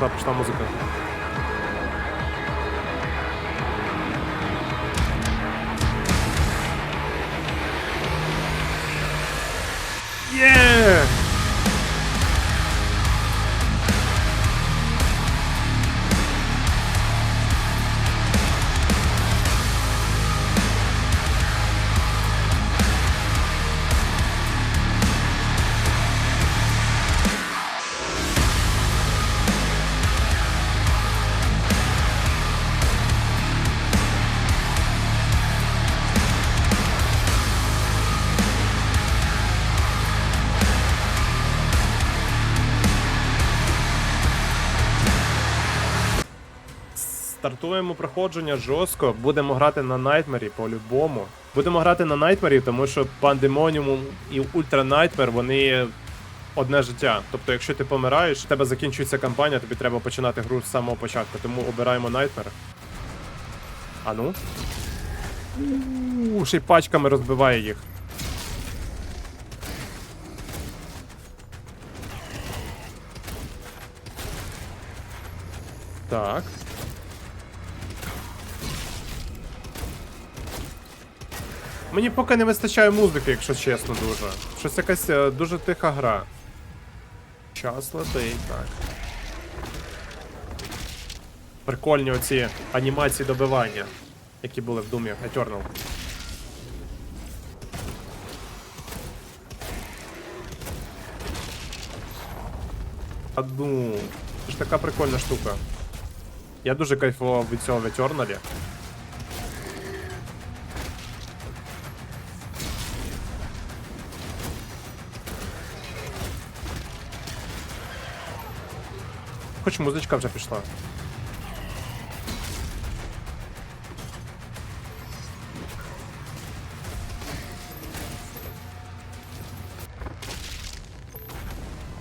пішла, пішла музика. Є! Стартуємо проходження жорстко. Будемо грати на Найтмері по-любому. Будемо грати на Найтмері, тому що Пандемоніум і Ультра Найтмер вони одне життя. Тобто, якщо ти помираєш, у тебе закінчується кампанія, тобі треба починати гру з самого початку. Тому обираємо Найтмер. А ну. У, ще й пачками розбиває їх. Так. Мені поки не вистачає музики, якщо чесно, дуже. Щось якась е, дуже тиха гра. Час летить, так. Прикольні оці анімації добивання, які були в Думі Eternal. А ну, це ж така прикольна штука. Я дуже кайфував від цього в Eternal. Хоч музичка вже пішла.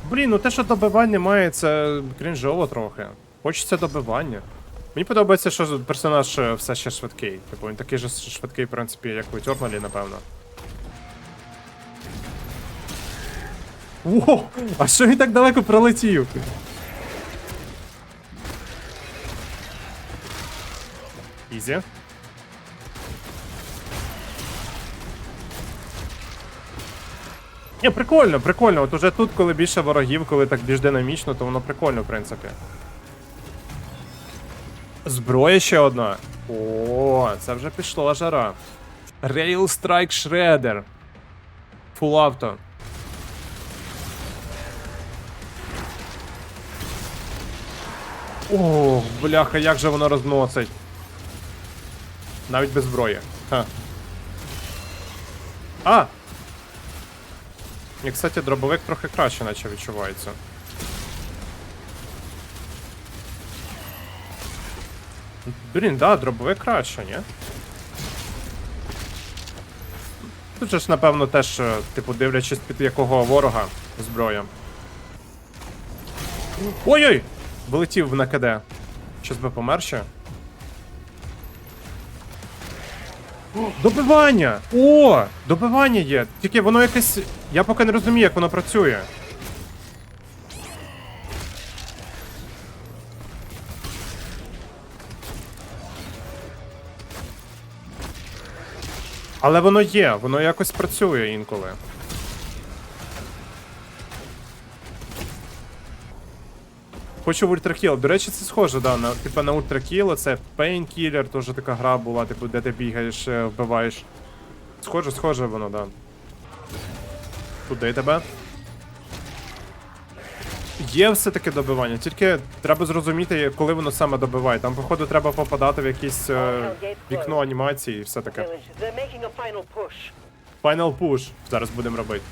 Блін, ну те, що добивання має, це крінжово трохи. Хочеться добивання. Мені подобається, що персонаж е, все ще швидкий. Типу він такий же швидкий, в принципі, як у Eternal, напевно. Во! А що він так далеко пролетів? Ізі. Ні, прикольно, прикольно. От уже тут, коли більше ворогів, коли так більш динамічно, то воно прикольно, в принципі. Зброя ще одна. О, це вже пішло жара. Rail Strike Shredder. Full авто. Ох, бляха, як же воно розносить. Навіть без зброї. Ха. А! І, кстати, дробовик трохи краще, наче відчувається. Блін, да, дробовик краще, ні? Тут же ж, напевно, теж, е, типу, дивлячись під якого ворога зброя. Ой-ой! Вилетів на КД. Щось би помер ще. Добивання! О! Добивання є! Тільки воно якесь. Я поки не розумію, як воно працює. Але воно є, воно якось працює інколи. Хочу в Ультракіл. До речі, це схоже, да, на, типа на Ультракіл, це Painkiller, теж така гра була, типу, де ти бігаєш, е, вбиваєш. Схоже, схоже воно, да. Куди тебе? Є все-таки добивання, тільки треба зрозуміти, коли воно саме добиває. Там, походу, треба попадати в якесь е, вікно анімації і все таке. Final push. Зараз будемо робити.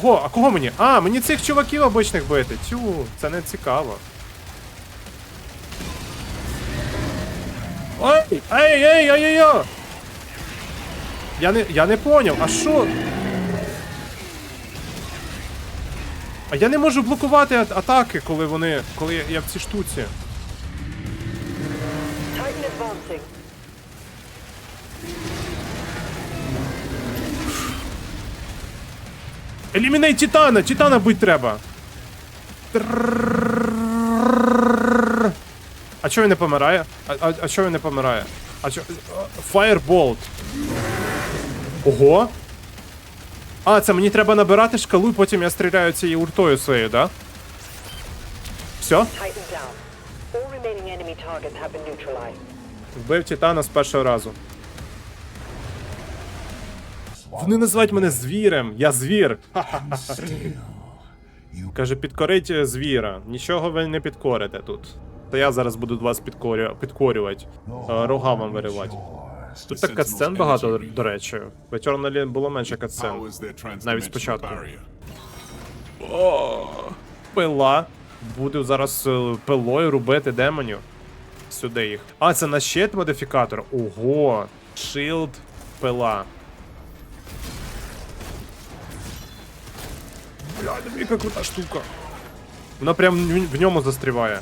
Кого? А кого мені? А, мені цих чуваків обичних бити. Тю, це не цікаво. Ой! Ей, ей, ей, ей, ей! Я не, я не поняв, а що? А я не можу блокувати атаки, коли вони. коли я, я в цій штуці. Еліміней Титана! Титана бить треба! А чого він не помирає? А, а, а чого він не помирає? А чо... Firebolt. Ого! А, це мені треба набирати шкалу, і потім я стріляю цією ультою своєю, да? Все? Вбив Титана з першого разу. Вони називають мене звірем. Я звір. Каже, підкорить е, звіра. Нічого ви не підкорите тут. То я зараз буду вас підкорю... підкорювати. Е, Рога вам виривати. Тут так катсцен багато, до речі. В Eternal було менше катсцен. Навіть спочатку. О, пила. Буду зараз е, пилою рубити демонів. Сюди їх. А, це на щит модифікатор. Ого. Shield пила. Бля, диви, яка крута штука. Вона прям в ньому застріває.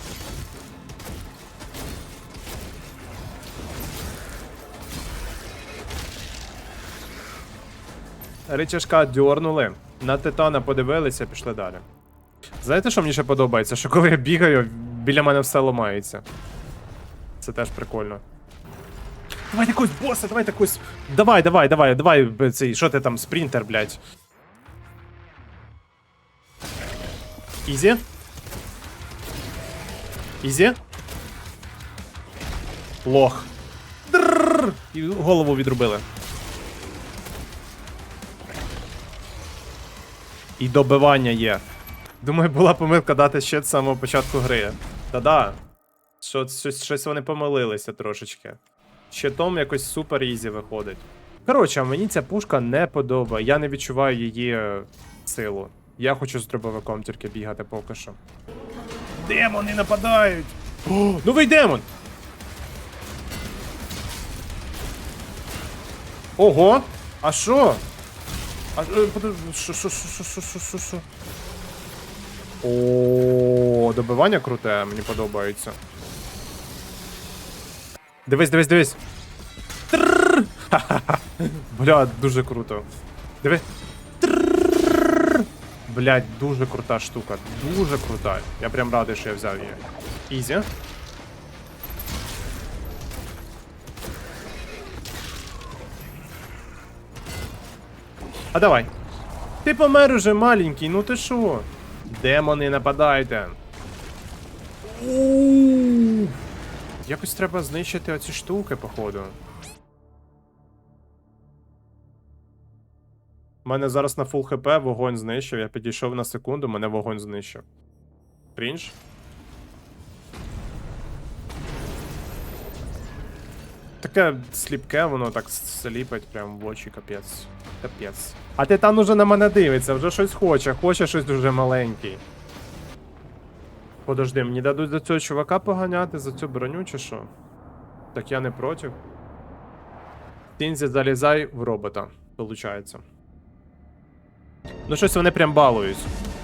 Ричашка дьорнули. На титана подивилися, пішли далі. Знаєте, що мені ще подобається? Що коли я бігаю, біля мене все ламається. Це теж прикольно. Давай якогось боса, давай якогось. Давай, давай, давай, давай, цей, що ти там, спринтер, блядь. Ізі? Ізі? Лох. Дрррр. І голову відрубили. І добивання є. Думаю, була помилка дати ще з самого початку гри. Та-да. Що, щось, щось вони помилилися трошечки. Щитом якось супер ізі виходить. Коротше, мені ця пушка не подобає. Я не відчуваю її е, силу. Я хочу з дробовиком тільки бігати поки що. Демони нападають! О, новий демон! Ого! А що? А що, що, що, що, що, що? О, добивання круте, мені подобається. Дивись, дивись, дивись. Бля, дуже круто. Диви. Блядь, дуже крута штука. Дуже крута. Я прям радий, що я взяв її. Ізі. А давай. Ти помер уже маленький, ну ти шо? Демони, нападайте. Якось треба знищити оці штуки, походу. Мене зараз на фул хп вогонь знищив. Я підійшов на секунду, мене вогонь знищив. Крінж. Таке сліпке, воно так сліпить прям в очі, капець. Капець. А титан уже на мене дивиться, вже щось хоче, хоче щось дуже маленький. Подожди, мені дадуть за цього чувака поганяти за цю броню чи що? Так я не проти. Тінзі залізай в робота, получається. Ну щось вони прям балують.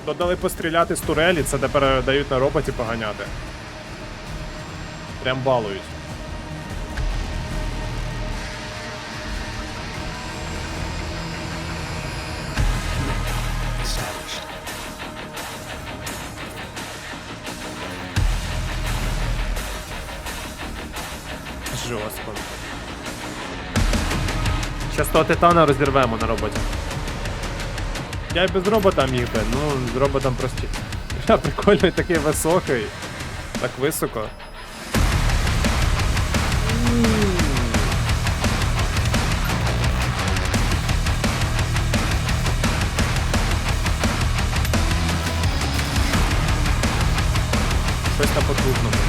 Додали постріляти з турелі, це тепер дають на роботі поганяти. Прям балують. Жорстко. Щас того титана розірвемо на роботі. Я й без робота міг би, ну, з роботом прості. Бля, прикольний такий високий. Так високо. Щось на потужному.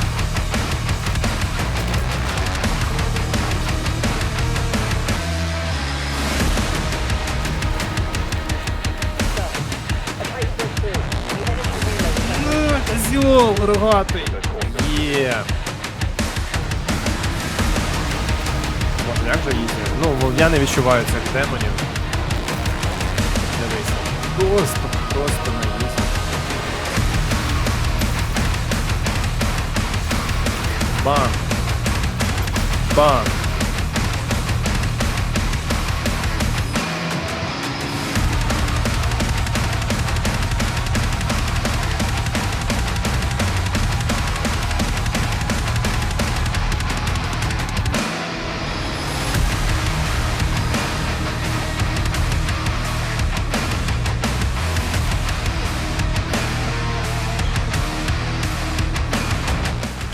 Козьол рогатий. Є. Боже, як же їздять? Ну, я не відчуваю цих демонів. Дивись. Просто, просто не їздять. Бам. Бам.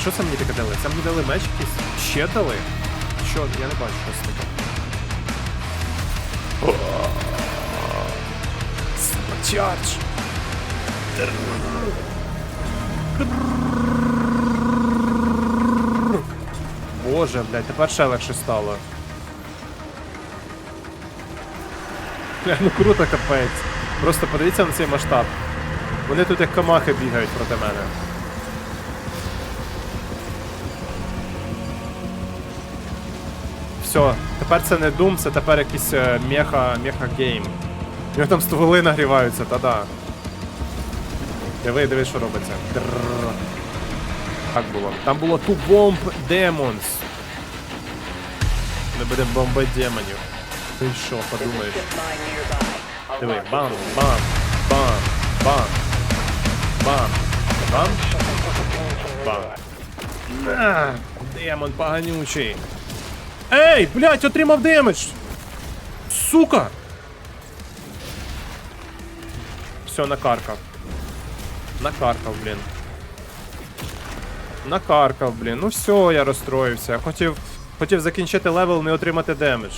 Що це мені таке дали? Це мені дали меч якийсь? Ще дали? Що? Я не бачу, що це таке. Чардж! Боже, блядь, тепер ще легше стало. Бля, ну круто капець. Просто подивіться на цей масштаб. Вони тут як камахи бігають проти мене. Все, тепер це не Doom, це тепер якийсь е, меха, меха гейм. У нього там стволи нагріваються, та-да. Диви, диви, що робиться. Трррр. Так було. Там було Two Bomb Demons. Ми будемо бомбити демонів. Ти що, подумаєш? Диви, бам, бам, бам, бам, бам, бам, бам. На, демон поганючий. Ей, блядь, отримав демедж! Сука! Все, накаркав. Накаркав, блін. Накаркав, блін. Ну все, я розстроївся. Хотів, хотів закінчити левел, не отримати демедж.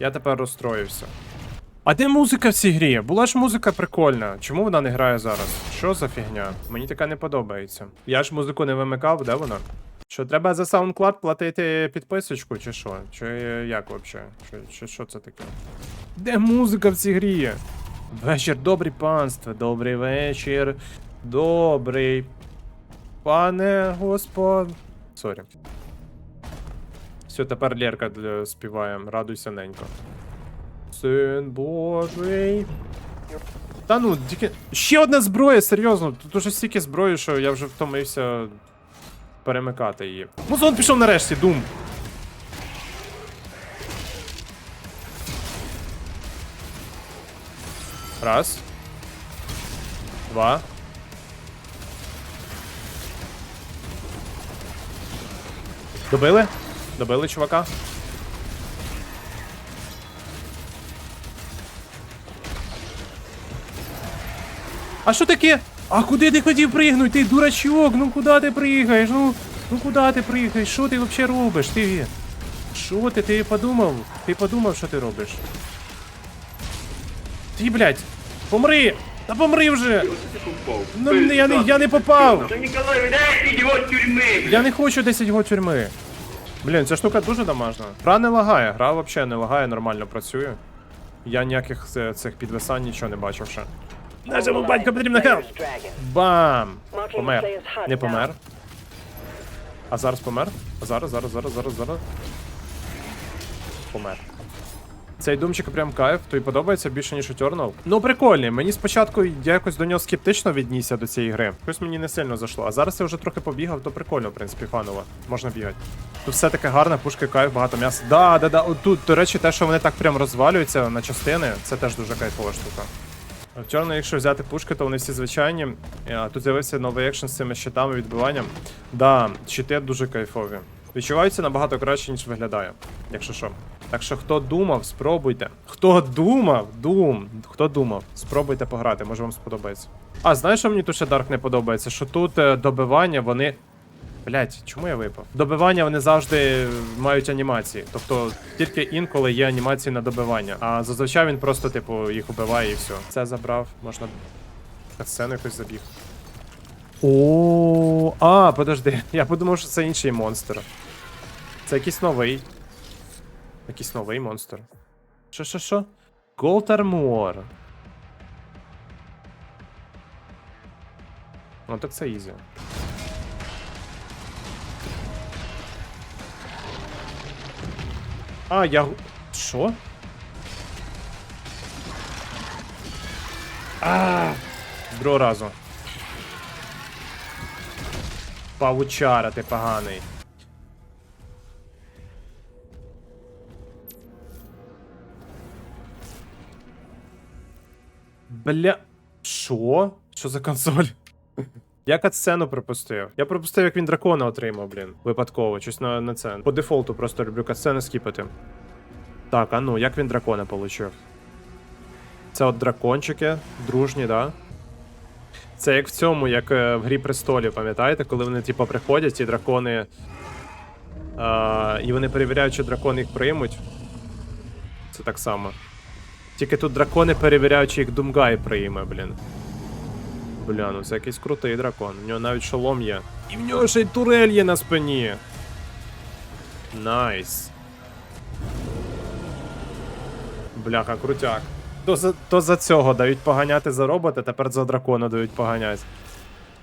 Я тепер розстроївся. А де музика в цій грі? Була ж музика прикольна. Чому вона не грає зараз? Що за фігня? Мені така не подобається. Я ж музику не вимикав, де вона? Що, треба за SoundCloud платити підписочку, чи що? Чи як взагалі? Чи, чи що це таке? Де музика в цій грі? Вечір, добрий панство, добрий вечір. Добрий. Пане господ. Сорі. Все, тепер Лерка співає. Радуйся ненько. Син Божий. Та ну, тільки. Ще одна зброя, серйозно. Тут уже стільки зброї, що я вже втомився перемикати її. Музон пішов нарешті, дум. Раз. Два. Добили? Добили, чувака? А що таке? А куди ти хотів пригнути? Ти дурачок, ну куди ти пригаєш? Ну, ну куди ти пригаєш? Що ти взагалі робиш? Ти. Що ти? Ти подумав? Ти подумав, що ти робиш? Ти, блядь, помри! Та помри вже! Ну, я не, я не попав! Я не хочу 10 год тюрми. Блін, ця штука дуже дамажна. Гра не лагає, гра взагалі не лагає, нормально працює. Я ніяких е, цих підвисань нічого не бачив ще. Нашому батьку потрібна хелп! Бам! Помер. Не помер. А зараз помер? А зараз, зараз, зараз, зараз, зараз. Помер. Цей думчик прям кайф, тобі подобається більше, ніж Eternal? Ну прикольний. Мені спочатку я якось до нього скептично віднісся до цієї гри. Щось мені не сильно зайшло. А зараз я вже трохи побігав, то прикольно, в принципі, фаново. Можна бігати. Тут все таке гарне, пушки кайф, багато м'яса. Да, да, да. Тут, до речі, те, що вони так прям розвалюються на частини, це теж дуже кайфова штука. В Чорно, якщо взяти пушки, то вони всі звичайні. Е, Тут з'явився новий екшен з цими щитами, відбиванням. Да, щити дуже кайфові. Відчуваються набагато краще, ніж виглядає, якщо що. Так що хто думав, спробуйте. Хто думав, дум, хто думав, спробуйте пограти, може вам сподобається. А, знаєш, що мені тут ще Дарк не подобається? Що тут е, добивання, вони. Блять, чому я випав? Добивання вони завжди мають анімації. Тобто тільки інколи є анімації на добивання. А зазвичай він просто, типу, їх убиває і все. Це забрав, можна. Сцену якось забіг. О, а, подожди. Я подумав, що це інший монстр. Це якийсь новий. Якийсь новий монстр. Що, що, що? Gold Armor. Ну так це ізі. А, я. Що? А, другого разу. Павучара, ти поганий. Бля. Що? Що за консоль? Я катсцену пропустив. Я пропустив, як він дракона отримав, блін. Випадково, щось на, на це. По дефолту просто люблю катсцени скіпати. Так, а ну, як він дракона получив? Це от дракончики, дружні, да? Це як в цьому, як е, в Грі престолів, пам'ятаєте, коли вони, типу, приходять, ці дракони. А, і вони перевіряють, чи дракони їх приймуть. Це так само. Тільки тут дракони перевіряють, чи їх Думгай прийме, блін. Бля, ну це якийсь крутий дракон. У нього навіть шолом є. І в нього ще й турель є на спині. Найс. Бляха, крутяк. То за, то за цього дають поганяти за робота, тепер за дракона дають поганяти.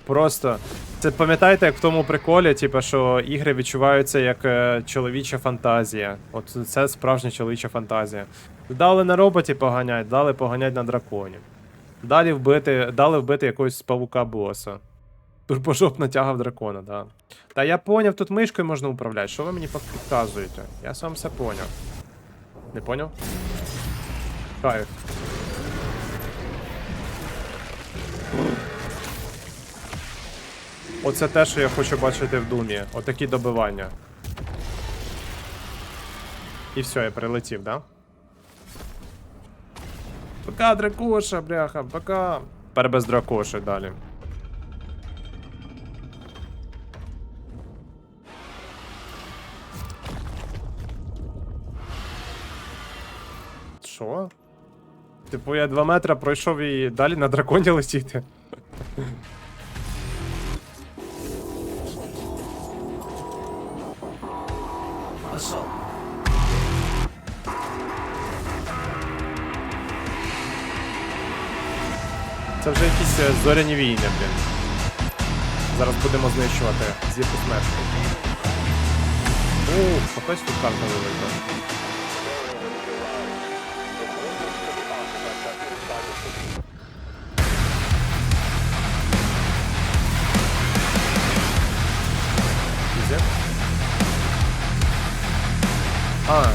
Просто. Це пам'ятаєте, як в тому приколі, типу, що ігри відчуваються як е, чоловіча фантазія. От це справжня чоловіча фантазія. Дали на роботі поганять, дали поганять на драконі. Далі вбити, дали вбити якогось павука боса. Турбожоп натягав дракона, да. Та я поняв, тут мишкою можна управляти. Що ви мені підказуєте? Я сам все поняв. Не поняв? Кайф. Оце те, що я хочу бачити в думі. Отакі добивання. І все, я прилетів, да? Пока, дракоша, бляха, пока. Тепер без дракоші далі. Що? Типу я 2 метра пройшов і далі на драконі летіти. Це вже якісь е, зоряні війни, блін. Зараз будемо знищувати зірку смерті. Ух, хтось тут карта вилетіла. Ізі? А. А,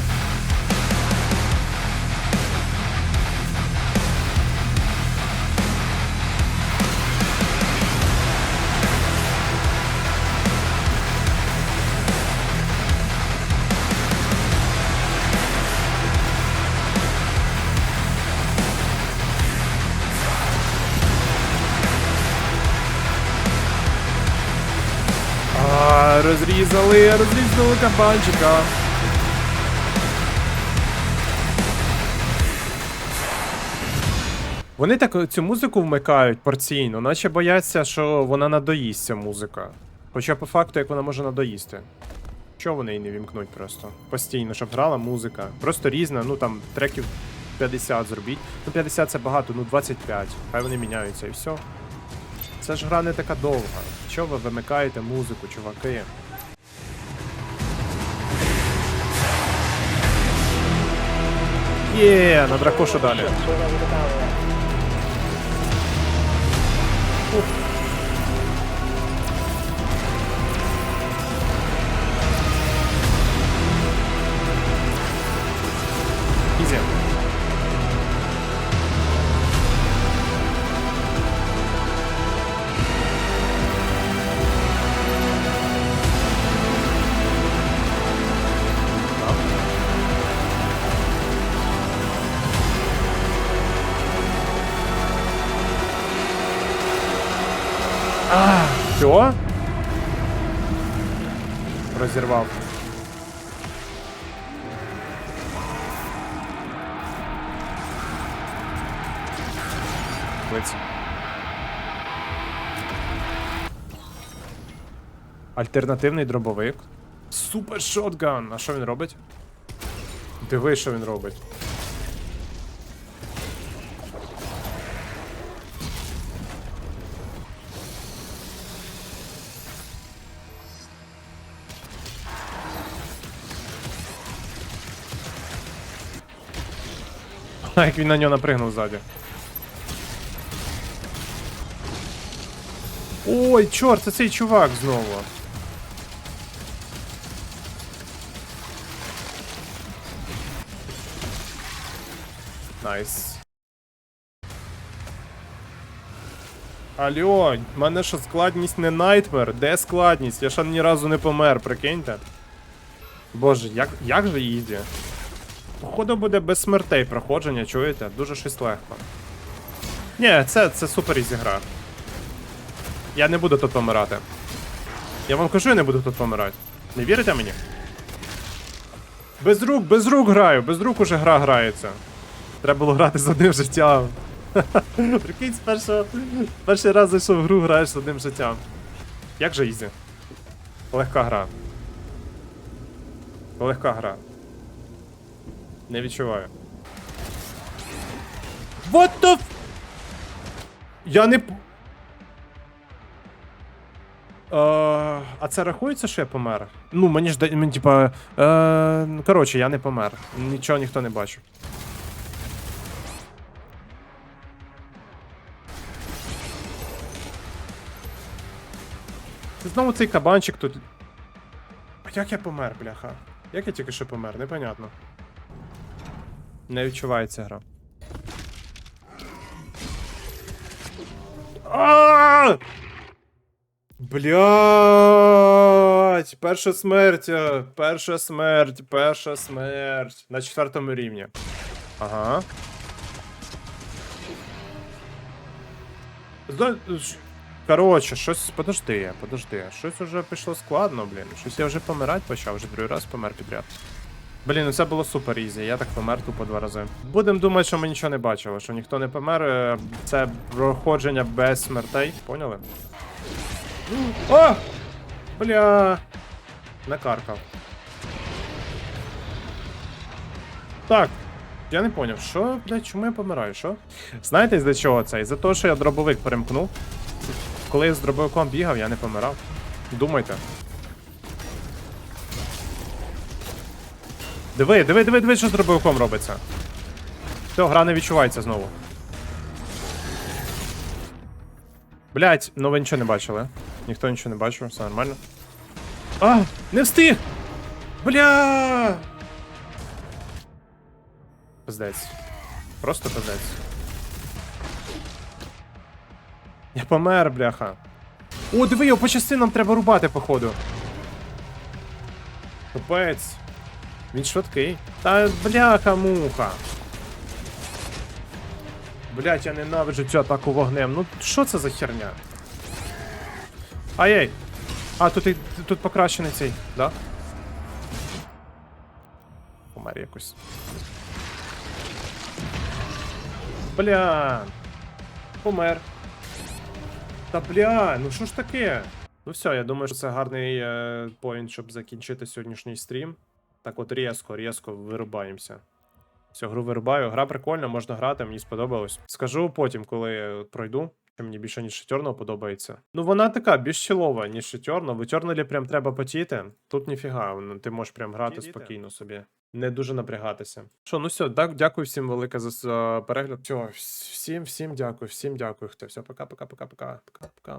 розрізали, розрізали кабанчика. Вони так цю музику вмикають порційно, наче бояться, що вона надоїсть ця музика. Хоча по факту, як вона може надоїсти. Чого вони її не вімкнуть просто? Постійно, щоб грала музика. Просто різна, ну там треків 50 зробіть. Ну 50 це багато, ну 25. Хай вони міняються і все. Це ж гра не така довга. Чого ви вимикаєте музику, чуваки? Є, на дракошу далі. Блиць. Альтернативний дробовик. Супер шотган. А що він робить? Диви, що він робить. Як він на нього напригнув ззаді. Ой, чорт, це цей чувак знову. Найс. Алло, в мене що складність не найтмер? Де складність? Я ще ні разу не помер, прикиньте. Боже, як, як же їзді? Походу буде без смертей проходження, чуєте? Дуже щось легко. Ні, це, це супер ізі гра. Я не буду тут помирати. Я вам кажу, я не буду тут помирати. Не вірите мені? Без рук, без рук граю, без рук уже гра грається. Треба було грати з одним життям. Прикинь, з перший раз зайшов в гру, граєш з одним життям. Як же ізі? Легка гра. Легка гра. Не відчуваю. What the f... Я не. А це рахується, що я помер? Ну, мені ж мені, типа. Е, коротше, я не помер. Нічого ніхто не бачив. Знову цей кабанчик тут. А як я помер, бляха? Як я тільки що помер? Непонятно. Не відчувається гра. А! Блять! Перша смерть! е, Перша смерть, перша смерть. На четвертому рівні. Ага. Коротше, щось. Подожди, подожди. Щось уже пішло складно, блін. Щось я вже помирати почав, вже другий раз помер підряд. Блін, ну це було супер ізі, я так помер тупо два рази. Будемо думати, що ми нічого не бачили, що ніхто не помер. е, Це проходження без смертей, поняли? О! Бля. Накаркав. Так. Я не поняв, що, блядь, чому я помираю, що? Знаєте, з-за чого це? Із-за того, що я дробовик перемкнув. Коли я з дробовиком бігав, я не помирав. Думайте. Диви, диви, диви, диви, що з дробовиком робиться. Все, гра не відчувається знову. Блять, ну ви нічого не бачили. Ніхто нічого не бачив, все нормально. А! Не встиг! Бля! Пиздець. Просто пиздець. Я помер, бляха. О, диви, його по частинам треба рубати, походу. Капець. Він швидкий. Та бляха муха. Блять, я ненавиджу цю атаку вогнем. Ну що це за херня? Ай-яй. А, тут тут покращений цей, да? Помер якось. Бля. Помер. Та бля, ну що ж таке? Ну все, я думаю, що це гарний е, поінт, щоб закінчити сьогоднішній стрім. Так от різко, різко вирубаємося. Всю гру вирубаю. Гра прикольна, можна грати, мені сподобалось. Скажу потім, коли пройду. Що мені більше ніж Шетьорного подобається. Ну вона така більш чолова, ніж Шетьорно. В Eternal прям треба потіти. Тут ніфіга, ну, ти можеш прям грати спокійно собі. Не дуже напрягатися. Що, ну все, так, дякую всім велике за, за перегляд. Все, всім, всім дякую, всім дякую. Хто все, пока, пока, пока, пока, пока, пока.